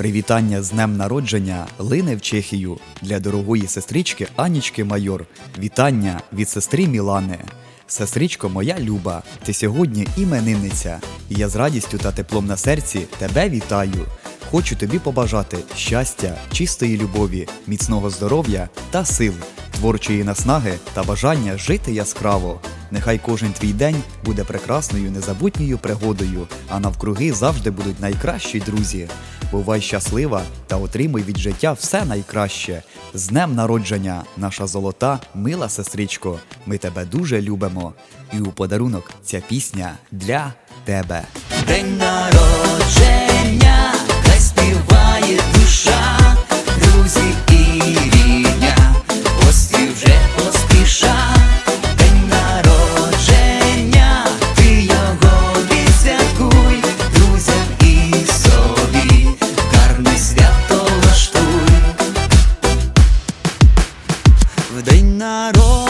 Привітання з днем народження лине в Чехію для дорогої сестрички Анічки Майор. Вітання від сестри Мілани. Сестричко моя люба, ти сьогодні іменинниця, і я з радістю та теплом на серці тебе вітаю. Хочу тобі побажати щастя, чистої любові, міцного здоров'я та сил, творчої наснаги та бажання жити яскраво. Нехай кожен твій день буде прекрасною незабутньою пригодою, а навкруги завжди будуть найкращі друзі. Бувай щаслива та отримуй від життя все найкраще. З днем народження, наша золота, мила сестричко. Ми тебе дуже любимо. І у подарунок ця пісня для тебе. День народження, В